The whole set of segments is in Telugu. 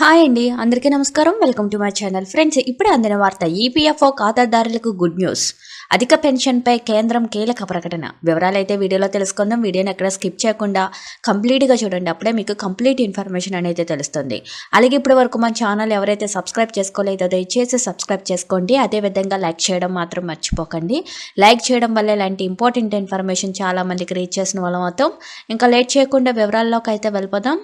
హాయ్ అండి అందరికీ నమస్కారం. Welcome to my channel friends ఇప్పుడే అందిన వార్త ఈపీఎఫ్ఓ ఖాతాదారులకు గుడ్ న్యూస్ అధిక పెన్షన్పై కేంద్రం కీలక ప్రకటన. వివరాలైతే వీడియోలో తెలుసుకుందాం. వీడియోని ఎక్కడ స్కిప్ చేయకుండా కంప్లీట్గా చూడండి. అప్పుడే మీకు కంప్లీట్ ఇన్ఫర్మేషన్ అనేది తెలుస్తుంది. అలాగే ఇప్పటి వరకు మా ఛానల్ ఎవరైతే సబ్స్క్రైబ్ చేసుకోలేదో దయచేసి సబ్స్క్రైబ్ చేసుకోండి. అదేవిధంగా లైక్ చేయడం మాత్రం మర్చిపోకండి. లైక్ చేయడం వల్ల ఇలాంటి ఇంపార్టెంట్ ఇన్ఫర్మేషన్ చాలా మందికి రీచ్ చేసిన వాళ్ళం అవుతాం. ఇంకా లేట్ చేయకుండా వివరాల్లోకి అయితే వెళ్ళిపోదాం.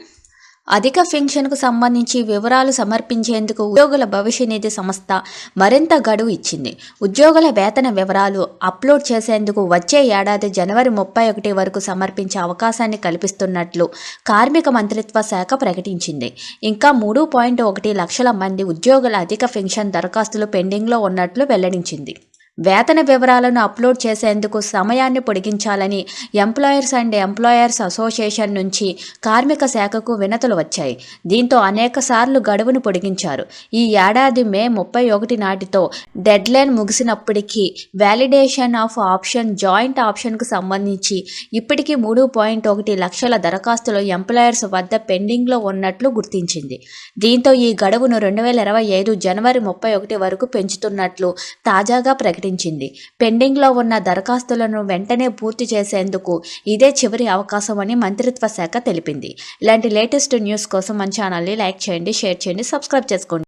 అధిక పెన్షన్కు సంబంధించి వివరాలు సమర్పించేందుకు ఉద్యోగుల భవిష్య నిధి సంస్థ మరింత గడువు ఇచ్చింది. ఉద్యోగుల వేతన వివరాలు అప్లోడ్ చేసేందుకు వచ్చే ఏడాది జనవరి ముప్పై ఒకటి వరకు సమర్పించే అవకాశాన్ని కల్పిస్తున్నట్లు కార్మిక మంత్రిత్వ శాఖ ప్రకటించింది. ఇంకా మూడు పాయింట్ ఒకటి లక్షల మంది ఉద్యోగుల అధిక పెన్షన్ దరఖాస్తులు పెండింగ్లో ఉన్నట్లు వెల్లడించింది. వేతన వివరాలను అప్లోడ్ చేసేందుకు సమయాన్ని పొడిగించాలని ఎంప్లాయర్స్ అండ్ ఎంప్లాయర్స్ అసోసియేషన్ నుంచి కార్మిక శాఖకు వినతులు వచ్చాయి. దీంతో అనేక సార్లు గడువును పొడిగించారు. ఈ ఏడాది మే ముప్పై ఒకటి నాటితో డెడ్లైన్ ముగిసినప్పటికీ వ్యాలిడేషన్ ఆఫ్ ఆప్షన్ జాయింట్ ఆప్షన్కు సంబంధించి ఇప్పటికీ మూడు పాయింట్ ఒకటి లక్షల దరఖాస్తులు ఎంప్లాయర్స్ వద్ద పెండింగ్లో ఉన్నట్లు గుర్తించింది. దీంతో ఈ గడువును రెండు వేల ఇరవై ఐదు జనవరి ముప్పై ఒకటి వరకు పెంచుతున్నట్లు తాజాగా ప్రకటించింది. పెండింగ్లో ఉన్న దరఖాస్తులను వెంటనే పూర్తి చేసేందుకు ఇదే చివరి అవకాశం అని మంత్రిత్వ శాఖ తెలిపింది. ఇలాంటి లేటెస్ట్ న్యూస్ కోసం మన ఛానల్ని లైక్ చేయండి షేర్ చేయండి సబ్స్క్రైబ్ చేసుకోండి.